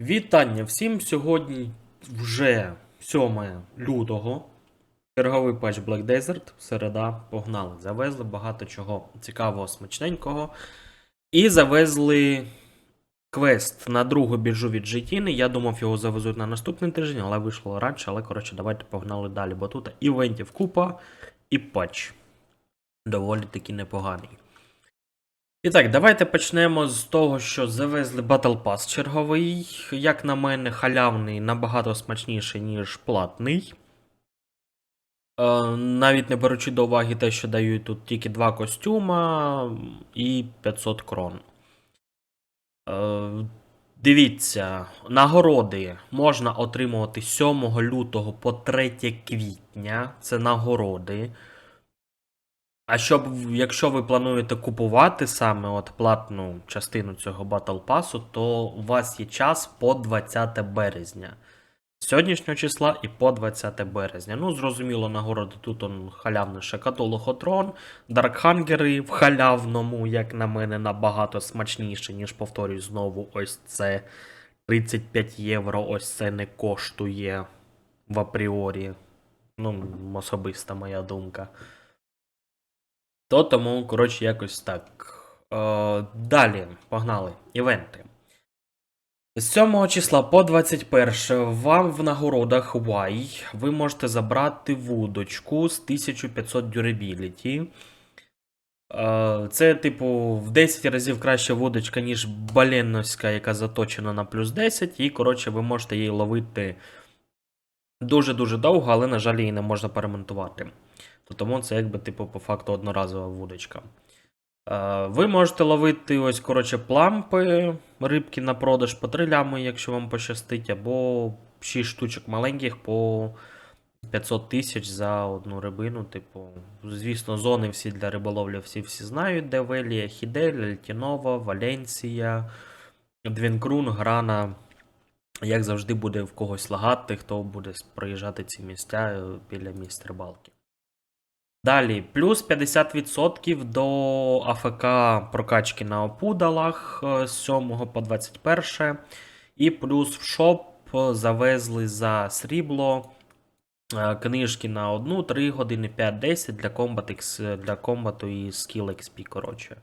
Вітання всім! Сьогодні вже 7 лютого. Черговий патч Black Desert. Середа погнали. Завезли багато чого цікавого, смачненького. І завезли квест на другу біржу від GT. Я думав, його завезуть на наступний тиждень, але вийшло раніше. Але коротше, давайте погнали далі. Бо тут івентів купа і патч. Доволі таки непоганий. І так, давайте почнемо з того, що завезли Battle Pass черговий. Як на мене, халявний набагато смачніший, ніж платний. Е, навіть не беручи до уваги те, що дають тут тільки два костюма і 500 крон. Е, дивіться, нагороди можна отримувати 7 лютого по 3 квітня. Це нагороди. А щоб, якщо ви плануєте купувати саме от платну частину цього Battle Pass, то у вас є час по 20 березня. З сьогоднішнього числа і по 20 березня. Ну, зрозуміло, нагороди тут он халявний Шакатолохотрон, Даркхангери в халявному, як на мене, набагато смачніше, ніж повторюю знову, ось це 35 євро, ось це не коштує в апріорі. Ну, особиста моя думка. То тому, коротше, якось так. Е, далі, погнали. Івенти. З 7 числа по 21 вам в нагородах Y ви можете забрати вудочку з 1500 durability. Е, Це, типу, в 10 разів краща вудочка, ніж баленновська, яка заточена на плюс 10. І, коротше, ви можете її ловити дуже-дуже довго, але, на жаль, її не можна перемонтувати. То тому це якби, типу, по факту одноразова вудочка. Е, Ви можете ловити ось, коротше, плампи, рибки на продаж по 3 лями, якщо вам пощастить, або 6 штучок маленьких по 500 тисяч за одну рибину. Типу, звісно, зони всі для риболовлі всі всі знають, де Велія, Хідель, Альтінова, Валенсія, Двінкрун, Грана. Як завжди, буде в когось лагати, хто буде проїжджати ці місця е, біля місць рибалки. Далі, плюс 50% до АФК прокачки на опудалах е, з 7 по 21. І плюс в шоп е, завезли за срібло е, книжки на 1, 3 години, 5-10 для комбат, для комбату і skill XP, коротше.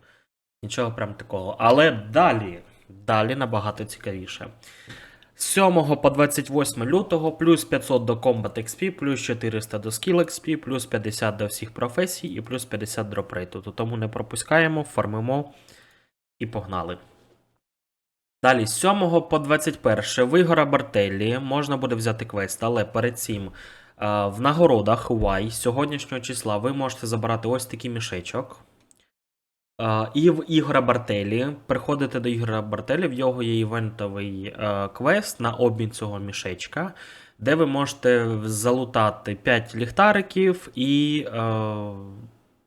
Нічого прям такого. Але далі, далі набагато цікавіше. З 7 по 28 лютого плюс 500 до Combat XP, плюс 400 до Skill XP, плюс 50 до всіх професій і плюс 50 дроп рейту. То Тому не пропускаємо, фармимо і погнали. Далі, з 7 по 21 вигора Бартеллі можна буде взяти квест, але перед цим е, в нагородах Y сьогоднішнього числа ви можете забрати ось такий мішечок. І в Ігора Бартелі. Приходите до Ігора Бартелі, в його є івентовий е, квест на обмін цього мішечка, де ви можете залутати 5 ліхтариків і е,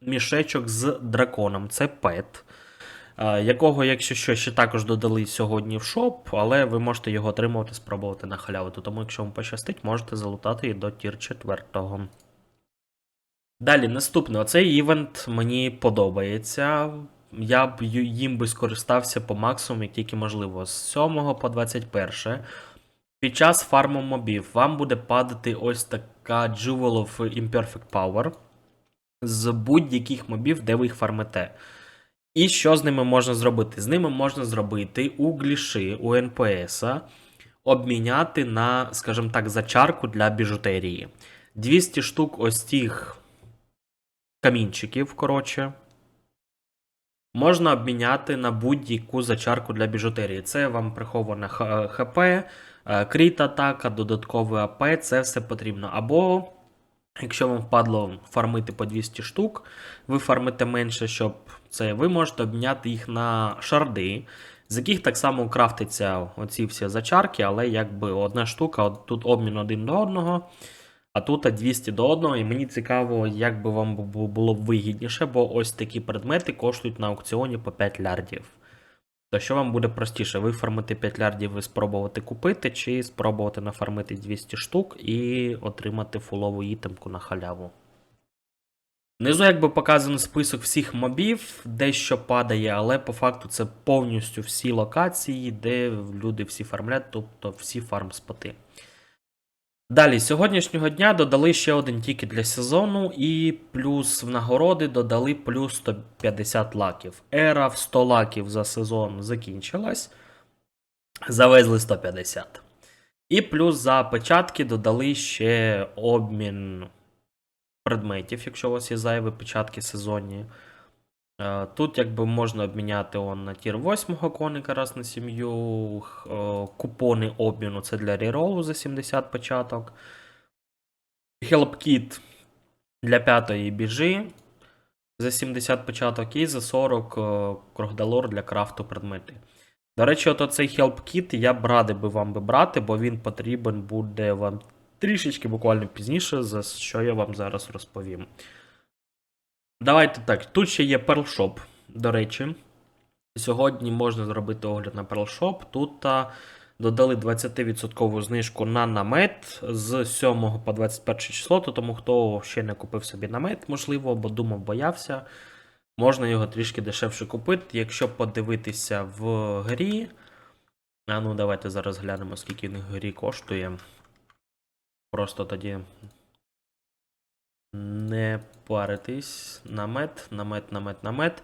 мішечок з драконом. Це пет. е, Якого, якщо що, ще також додали сьогодні в шоп, але ви можете його отримувати, спробувати на халяву. Тому, якщо вам пощастить, можете залутати і до тір 4. Далі, наступне, оцей івент мені подобається. Я б їм би скористався по максимуму, як тільки можливо. З 7 по 21. Під час фарму мобів вам буде падати ось така Jewel of Imperfect Power з будь-яких мобів, де ви їх фармите. І що з ними можна зробити? З ними можна зробити у гліші, у НПСа, обміняти на, скажімо так, зачарку для біжутерії. 200 штук ось цих камінчиків, коротше. Можна обміняти на будь-яку зачарку для біжутерії. Це вам приховане ХП, е, кріт атака, додатковий АП, це все потрібно. Або, якщо вам впадло фармити по 200 штук, ви фармите менше, щоб це ви можете обміняти їх на шарди, з яких так само крафтиться оці всі зачарки, але якби одна штука, тут обмін один до одного. А тут 200 до 1, і мені цікаво, як би вам було б вигідніше, бо ось такі предмети коштують на аукціоні по 5 лярдів. То що вам буде простіше, вифармити 5 лярдів і спробувати купити, чи спробувати нафармити 200 штук і отримати фулову ітемку на халяву. Внизу якби показано список всіх мобів, де що падає, але по факту це повністю всі локації, де люди всі фармлять, тобто всі фарм-споти. Далі, з сьогоднішнього дня додали ще один тікет для сезону, і плюс в нагороди додали плюс 150 лаків. Ера в 100 лаків за сезон закінчилась. Завезли 150. І плюс за печатки додали ще обмін предметів, якщо у вас є зайві печатки сезонні. Е, Тут якби можна обміняти он на тір 8 коника раз на сім'ю. е, Купони обміну це для реролу за 70 початок. Help-кіт для п'ятої біжи за 70 початок і за 40 е, крогдалор для крафту предмети. До речі, от оцей help-кіт я б радий би вам би брати, бо він потрібен буде вам трішечки буквально пізніше, за що я вам зараз розповім. Давайте так. Тут ще є Pearl до речі. Сьогодні можна зробити огляд на Pearl Shop. Тут а, додали 20% знижку на намет з 7 по 21 число. То тому хто ще не купив собі намет, можливо, або думав, боявся, можна його трішки дешевше купити. Якщо подивитися в грі. А ну, давайте зараз глянемо, скільки в грі коштує. Просто тоді не паритись. Намет, намет, намет, намет.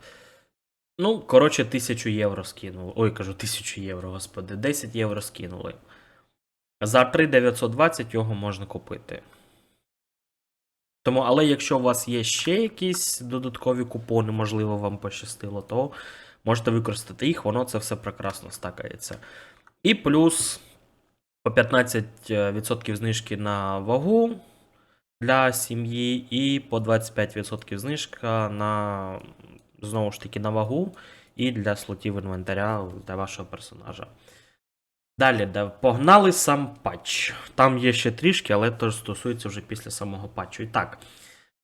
Ну, коротше, 1000 євро скинули. Ой, кажу, 1000 євро, господи. 10 євро скинули. За 3920 його можна купити. Тому, але якщо у вас є ще якісь додаткові купони, можливо, вам пощастило, то можете використати їх, воно це все прекрасно стакається. І плюс по 15% знижки на вагу для сім'ї, і по 25% знижка на знову ж таки на вагу і для слотів інвентаря для вашого персонажа. Далі, да, погнали сам патч. Там є ще трішки, але то стосується вже після самого патчу. І так,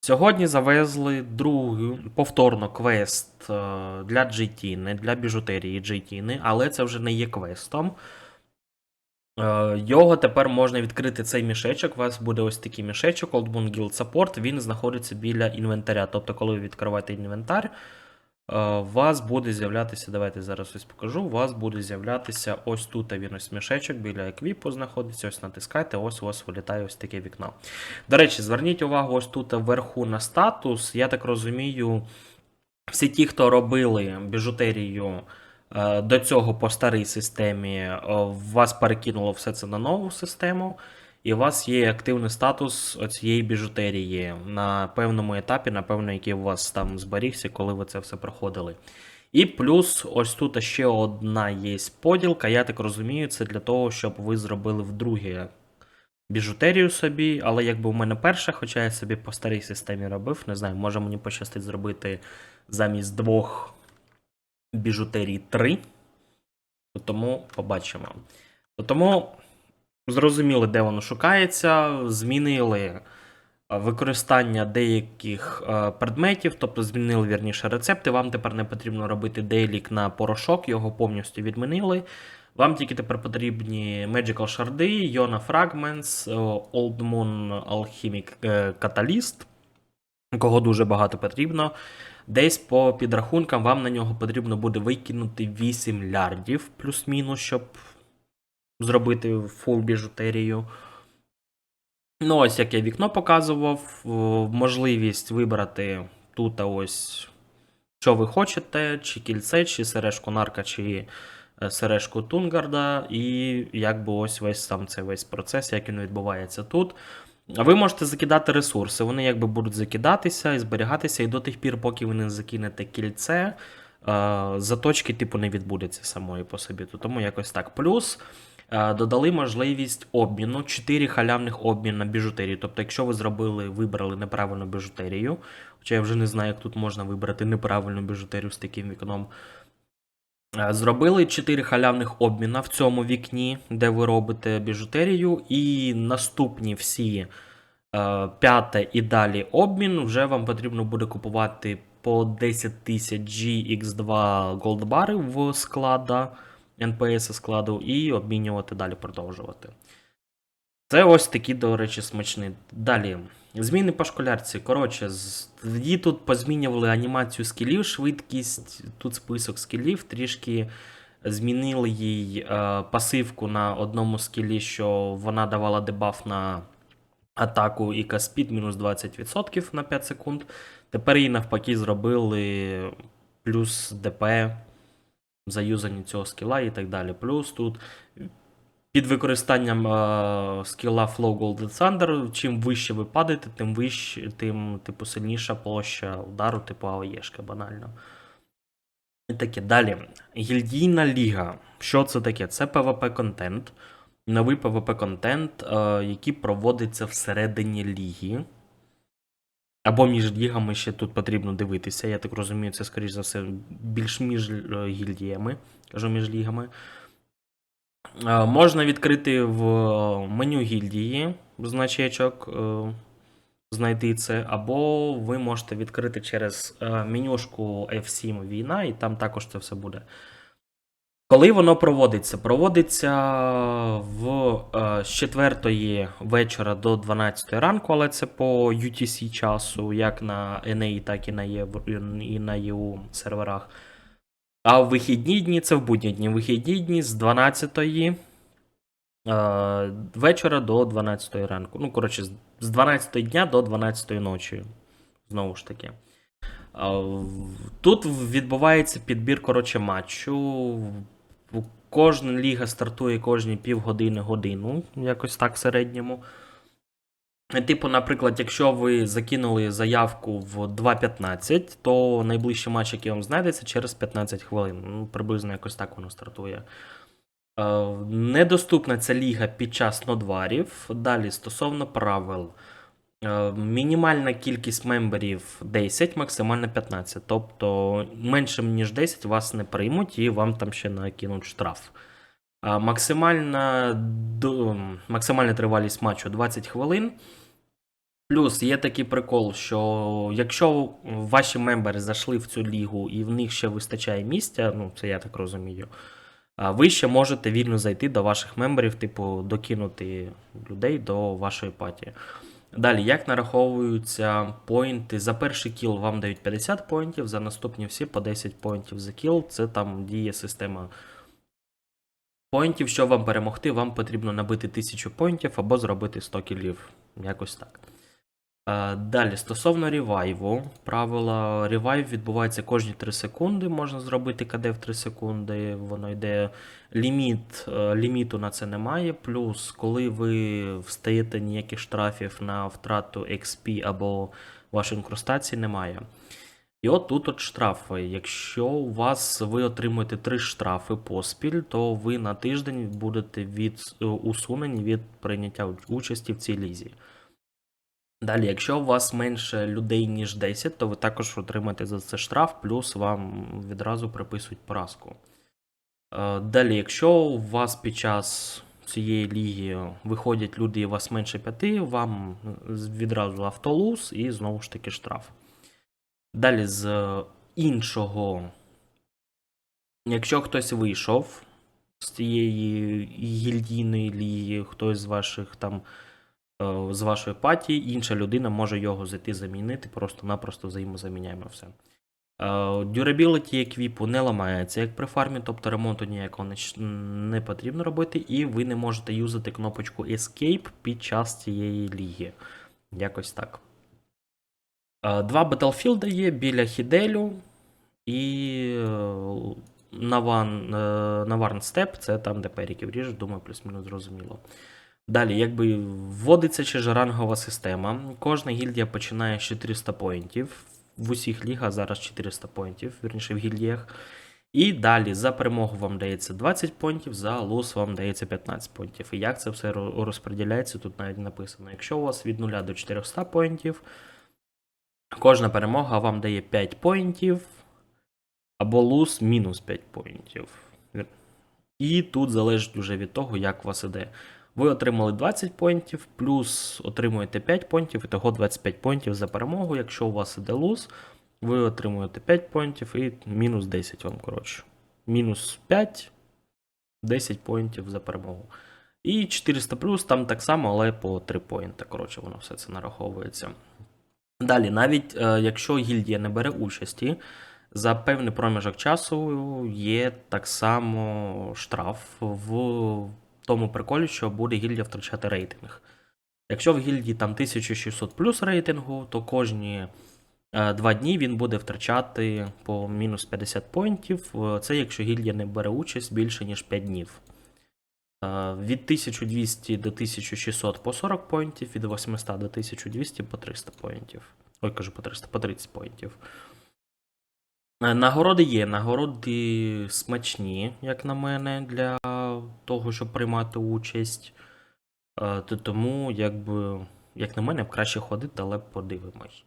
сьогодні завезли другий повторно квест е, для GT, не для біжутерії GT, але це вже не є квестом. Е, Його тепер можна відкрити цей мішечок. У вас буде ось такий мішечок, Old Guild Support. Він знаходиться біля інвентаря. Тобто, коли ви відкриваєте інвентар, е, у вас буде з'являтися. Давайте зараз ось покажу. У вас буде з'являтися ось тут він ось мішечок біля еквіпу знаходиться. Ось натискайте, ось у вас вилітає ось таке вікно. До речі, зверніть увагу, ось тут вверху на статус. Я так розумію, всі ті, хто робили біжутерію. Е, До цього по старій системі е, вас перекинуло все це на нову систему, і у вас є активний статус цієї біжутерії на певному етапі, напевно, який у вас там зберігся, коли ви це все проходили. І плюс ось тут ще одна є поділка, я так розумію, це для того, щоб ви зробили вдруге біжутерію собі, але якби у мене перша, хоча я собі по старій системі робив, не знаю, може мені пощастить зробити замість двох біжутерії 3. Тому побачимо. Тому зрозуміли, де воно шукається. Змінили е, використання деяких е, предметів, тобто змінили вірніше рецепти. Вам тепер не потрібно робити дейлік на порошок, його повністю відмінили. Вам тільки тепер потрібні Magical Shards, Iona Fragments, е, Old Moon Alchemic Catalyst, кого дуже багато потрібно. Десь по підрахункам вам на нього потрібно буде викинути 8 лярдів плюс-мінус, щоб зробити фул біжутерію. Ну, ось як я вікно показував, можливість вибрати тут ось, що ви хочете, чи кільце, чи сережку нарка, чи е, сережку Тунгарда, і якби ось весь сам цей весь процес, як він відбувається тут. Ви можете закидати ресурси, вони якби будуть закидатися і зберігатися, і до тих пір, поки ви не закинете кільце, е, заточки типу не відбудеться самої по собі. То Тому якось так. Плюс е, додали можливість обміну, 4 халявних обмін на біжутерію. Тобто, якщо ви зробили, вибрали неправильну біжутерію, хоча я вже не знаю, як тут можна вибрати неправильну біжутерію з таким вікном. Е, Зробили 4 халявних обміна в цьому вікні, де ви робите біжутерію, і наступні всі е, п'яте і далі обмін вже вам потрібно буде купувати по 10 тисяч GX2 голдбари в склада, NPS складу, і обмінювати далі продовжувати. Це ось такі, до речі, смачні. Далі. Зміни по школярці. Коротше, її тут позмінювали анімацію скілів, швидкість, тут список скілів, трішки змінили їй е, пасивку на одному скілі, що вона давала дебаф на атаку і каспід мінус 20% на 5 секунд. Тепер її навпаки зробили плюс ДП за юзання цього скіла і так далі. Плюс тут під використанням е, скіла Flow Golden Thunder, чим вище ви падаєте, тим вище, тим типу, сильніша площа удару, типу АОЄшка, банально. І таке. Далі. Гільдійна ліга. Що це таке? Це PvP-контент. Новий PvP-контент, е, який проводиться всередині ліги. Або між лігами ще тут потрібно дивитися. Я так розумію, це, скоріш за все, більш між е, гільдіями, кажу між лігами. Е, Можна відкрити в меню гільдії значечок, е, знайти це, або ви можете відкрити через е, менюшку F7 війна, і там також це все буде. Коли воно проводиться? Проводиться в е, з 4 вечора до 12 ранку, але це по UTC часу, як на NA, так і на EU серверах. А в вихідні дні це в будні дні. Вихідні дні з 12 е, вечора до 12 ранку. Ну, коротше, з- з 12 дня до 12 ночі. Знову ж таки. Тут відбувається підбір коротше, матчу. В- Кожна ліга стартує кожні півгодини годину, якось так в середньому. Е, Типу, наприклад, якщо ви закинули заявку в 2.15, то найближчий матч, який вам знайдеться, через 15 хвилин. Ну, приблизно якось так воно стартує. Е, Недоступна ця ліга під час нодварів. Далі, стосовно правил. Е, Мінімальна кількість мемберів 10, максимальна 15. Тобто менше ніж 10 вас не приймуть і вам там ще накинуть штраф. А Максимальна, максимальна тривалість матчу 20 хвилин. Плюс є такий прикол, що якщо ваші мембери зайшли в цю лігу і в них ще вистачає місця, ну це я так розумію, ви ще можете вільно зайти до ваших мемберів, типу, докинути людей до вашої паті. Далі, як нараховуються поінти? За перший кіл вам дають 50 поінтів, за наступні всі по 10 поінтів за кіл. Це там діє система поінтів. Щоб вам перемогти, вам потрібно набити 1000 поінтів або зробити 100 кілів. Якось так. Е, Далі, стосовно ревайву, правила ревайв відбувається кожні 3 секунди. Можна зробити КД в 3 секунди. Воно йде ліміт, е, ліміту на це немає. Плюс, коли ви встаєте ніяких штрафів на втрату XP або вашої інкрустації, немає. І от тут от штрафи. Якщо у вас ви отримуєте 3 штрафи поспіль, то ви на тиждень будете від, е, усунені від прийняття участі в цій лізі. Далі, якщо у вас менше людей, ніж 10, то ви також отримаєте за це штраф, плюс вам відразу приписують поразку. Е, Далі, якщо у вас під час цієї ліги виходять люди, і у вас менше 5, вам відразу автолуз і знову ж таки штраф. Далі з іншого, якщо хтось вийшов з цієї гільдійної ліги, хтось з ваших там е, з вашої паті, інша людина може його зайти замінити, просто-напросто взаємозаміняємо все. Е, Durability еквіпу не ламається як при фармі, тобто ремонту ніякого не, потрібно робити, і ви не можете юзати кнопочку Escape під час цієї ліги. Якось так. Е, Два Battlefield є біля Хіделю і е, е, Наварн Степ, це там, де періків ріжуть, думаю, плюс-мінус зрозуміло. Далі, якби вводиться ще ж рангова система. Кожна гільдія починає з 400 поінтів. В усіх лігах зараз 400 поінтів, вірніше в гільдіях. І далі за перемогу вам дається 20 поінтів, за лус вам дається 15 поінтів. І як це все розподіляється, тут навіть написано. Якщо у вас від 0 до 400 поінтів, кожна перемога вам дає 5 поінтів, або лус мінус 5 поінтів. І тут залежить уже від того, як у вас іде. Ви отримали 20 поінтів, плюс отримуєте 5 поінтів, і того 25 поінтів за перемогу. Якщо у вас іде луз, ви отримуєте 5 поінтів і мінус 10 вам, коротше. Мінус 5, 10 поінтів за перемогу. І 400 плюс там так само, але по 3 поінти. Коротше, воно все це нараховується. Далі, навіть е, якщо гільдія не бере участі, за певний проміжок часу є так само штраф в тому приколі, що буде гільдія втрачати рейтинг. Якщо в гільдії там 1600 плюс рейтингу, то кожні е, два дні він буде втрачати по мінус 50 поінтів. Е, Це якщо гільдія не бере участь більше, ніж 5 днів. Е, Від 1200 до 1600 по 40 поінтів, від 800 до 1200 по 300 поінтів. Ой, кажу по 300, по 30 поінтів. Е, Нагороди є. Нагороди смачні, як на мене, для того, щоб приймати участь. Е, то Тому, якби, як на мене, краще ходити, але подивимось.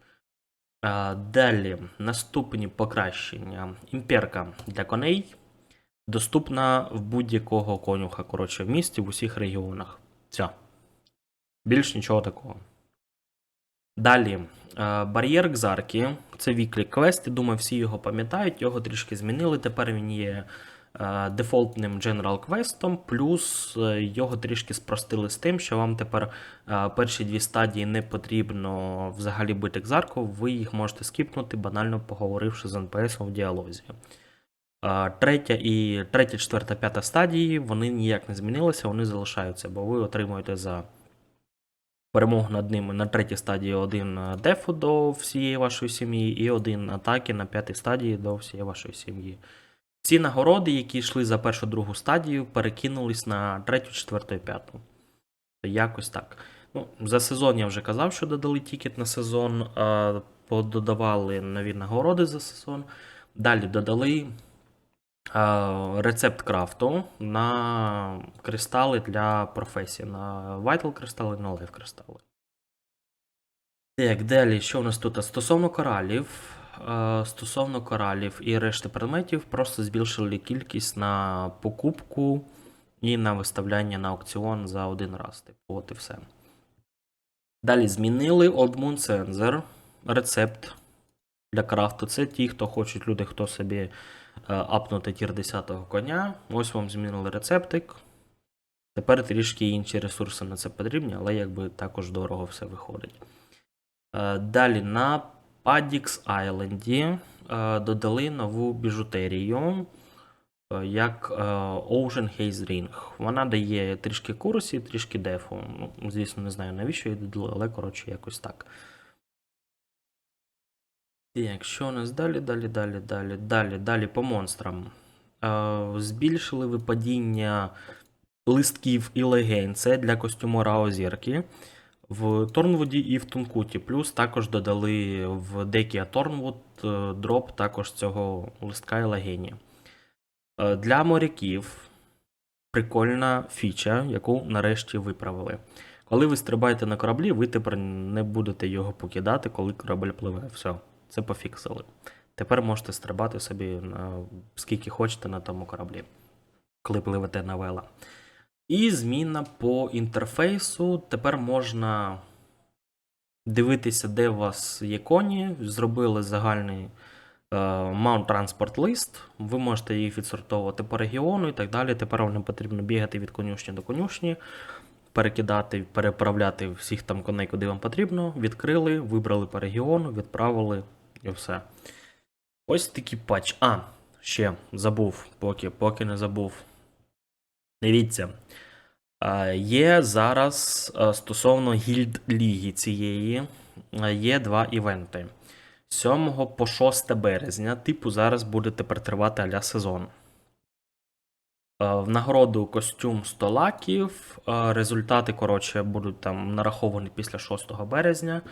Е, Далі, наступні покращення. Імперка для коней доступна в будь-якого конюха, коротше, в місті, в усіх регіонах. Все. Більш нічого такого. Далі, бар'єр Кзарки. Це віклі квест. Думаю, всі його пам'ятають, його трішки змінили. Тепер він є е, дефолтним General квестом, плюс е, його трішки спростили з тим, що вам тепер е, перші дві стадії не потрібно взагалі бити Кзарку, ви їх можете скіпнути, банально поговоривши з НПС в діалозі. Е, Третя і третя, четверта, п'ята стадії вони ніяк не змінилися, вони залишаються, бо ви отримуєте за перемогу над ними на третій стадії один дефу до всієї вашої сім'ї, і один атаки на п'ятій стадії до всієї вашої сім'ї. Ці нагороди, які йшли за першу другу стадію, перекинулись на третю, четверту і п'яту. Якось так. Ну, за сезон я вже казав, що додали тікет на сезон, пододавали нові нагороди за сезон. Далі додали рецепт крафту на кристали для професії. На Vital кристали, на Life кристали. Так, далі, що у нас тут? Стосовно коралів. е, Стосовно коралів і решти предметів, просто збільшили кількість на покупку і на виставляння на аукціон за один раз. Типу, от і все. Далі змінили Old Moon Sensor, рецепт для крафту. Це ті, хто хочуть люди, хто собі е, апнути тір 10 коня. Ось вам змінили рецептик. Тепер трішки інші ресурси на це потрібні, але якби також дорого все виходить. Е, Далі на Padix Island е, додали нову біжутерію, як Ocean Haze Ring. Вона дає трішки курсі, трішки дефу. Ну, звісно, не знаю навіщо її додали, але коротше якось так. Так, що у нас далі, далі, далі, далі, далі, далі по монстрам. Е, збільшили випадіння листків і легень. Це для костюмора Озірки. В Торнвуді і в Тункуті. Плюс також додали в Декі Торнвуд е, дроп також цього листка і легені. Е, Для моряків прикольна фіча, яку нарешті виправили. Коли ви стрибаєте на кораблі, ви тепер не будете його покидати, коли корабель пливе. Все, це пофіксили. Тепер можете стрибати собі скільки хочете на тому кораблі, коли пливете на вела. І зміна по інтерфейсу. Тепер можна дивитися, де у вас є коні. Зробили загальний е, Mount Transport List. Ви можете їх відсортовувати по регіону і так далі. Тепер вам не потрібно бігати від конюшні до конюшні, перекидати, переправляти всіх там коней, куди вам потрібно. Відкрили, вибрали по регіону, відправили і все. Ось такий патч. А, ще забув, поки, поки не забув. Дивіться. Є зараз стосовно гільд ліги цієї, є два івенти. 7 по 6 березня, типу, зараз буде тепер тривати аля сезон. Е, В нагороду костюм 100 лаків. е, Результати, коротше, будуть там нараховані після 6 березня.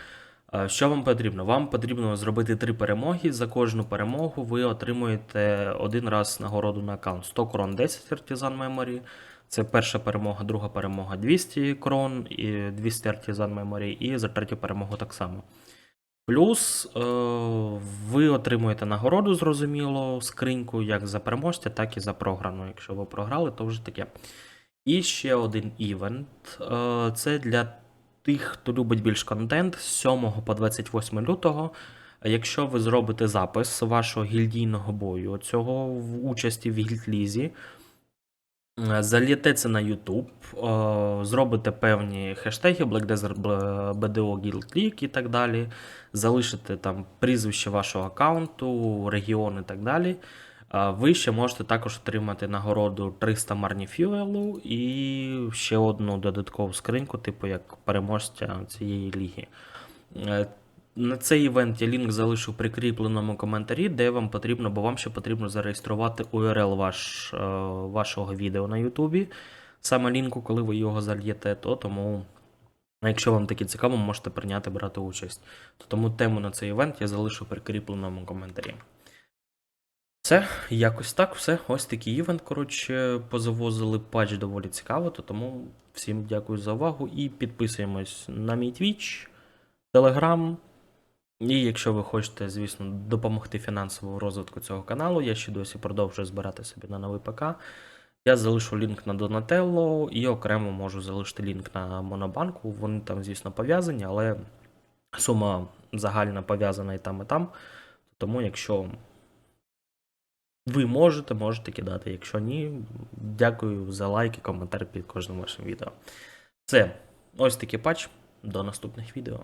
Е, Що вам потрібно? Вам потрібно зробити три перемоги. За кожну перемогу ви отримуєте один раз нагороду на аккаунт. 100 крон 10 Artisan Memory. Це перша перемога, друга перемога 200 крон, і 200 Artisan Memory, і за третю перемогу так само. Плюс е, ви отримуєте нагороду, зрозуміло, скриньку як за переможця, так і за програну. Якщо ви програли, то вже таке. І ще один івент. Е, це для тих, хто любить більш контент з 7 по 28 лютого. Якщо ви зробите запис вашого гільдійного бою, цього в участі в гільдлізі, Е, Залієте це на YouTube, е, зробите певні хештеги Black Desert, BDO Guild League і так далі. Залишите там прізвище вашого аккаунту, регіон і так далі. Е, Ви ще можете також отримати нагороду 300 марні фюелу і ще одну додаткову скриньку, типу як переможця цієї ліги. На цей івент я лінк залишу в прикріпленому коментарі, де вам потрібно, бо вам ще потрібно зареєструвати URL ваш, е, вашого відео на Ютубі. Саме лінку, коли ви його зальєте, то тому, якщо вам таке цікаво, можете прийняти брати участь. То тому тему на цей івент я залишу в прикріпленому коментарі. Все, якось так, все. Ось такий івент. Коротше, позавозили патч доволі цікаво, то тому всім дякую за увагу і підписуємось на мій Twitch, Telegram. І якщо ви хочете, звісно, допомогти фінансово в розвитку цього каналу, я ще досі продовжую збирати собі на новий ПК. Я залишу лінк на Donatello і окремо можу залишити лінк на Монобанку. Вони там, звісно, пов'язані, але сума загальна пов'язана і там, і там. Тому, якщо ви можете, можете кидати. Якщо ні, дякую за лайки, коментар під кожним вашим відео. Це ось такий патч. До наступних відео.